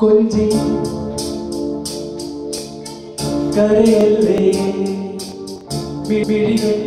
കൊഞ്ചി കരയല്ലേ? മിഴികൾ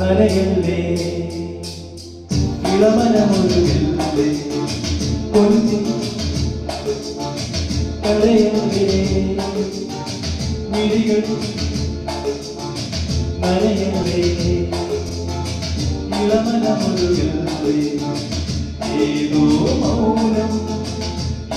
നനയല്ലേ? ഇളമനമൊരുകില്ലേ? കൊഞ്ചി കരയല്ലേ? മിഴികൾ നനയല്ലേ? ഇളമനമൊരുകില്ലേ? ഏതോ മൗനം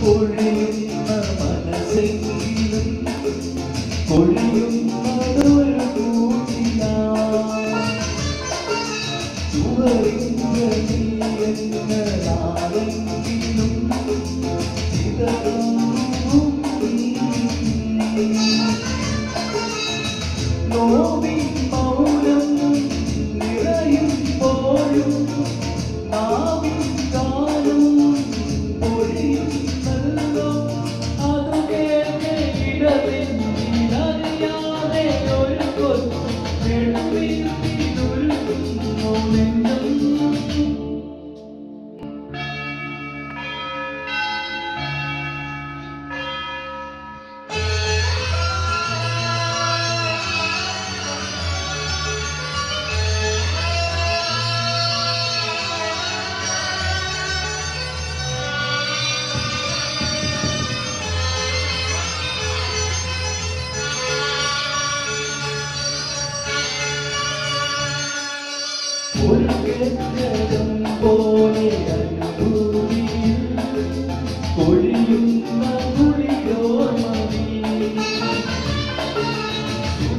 പൊഴിയുന്ന മനസ്സെങ്കിലും പൊഴിയുന്നതൊരു കൂട്ടിനാ ചുവരിന്റെ നീയെന്നതാരെങ്കിലും ചിതറുന്നു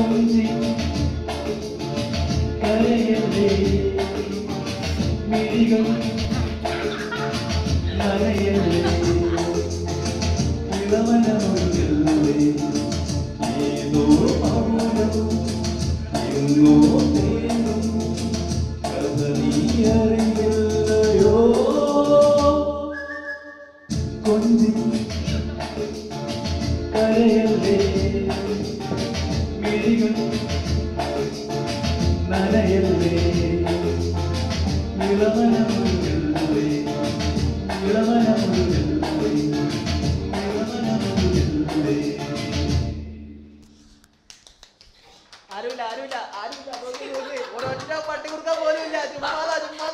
കൊഞ്ചി കരയല്ലേ? മിഴികൾ നനയല്ലേ ഇളവനമൊഴുകല്ലേ ഏതോ മൗനം എങ്ങോ തേങ്ങും കഥ നീ അറിയില്ലയോ കൊഞ്ചി നനയല്ലേ ഇളവനമൊഴുകല്ലേ ഇളവനമൊഴുകല്ലേ ഇളവനമൊഴുകല്ലേ ആരുമില്ല ആരുമില്ല ആരുമില്ല ഒരൊറ്റ പട്ടി കൊടുക്കാൻ പോലും ഇല്ല ചുമ്മാ ചുമ്മാ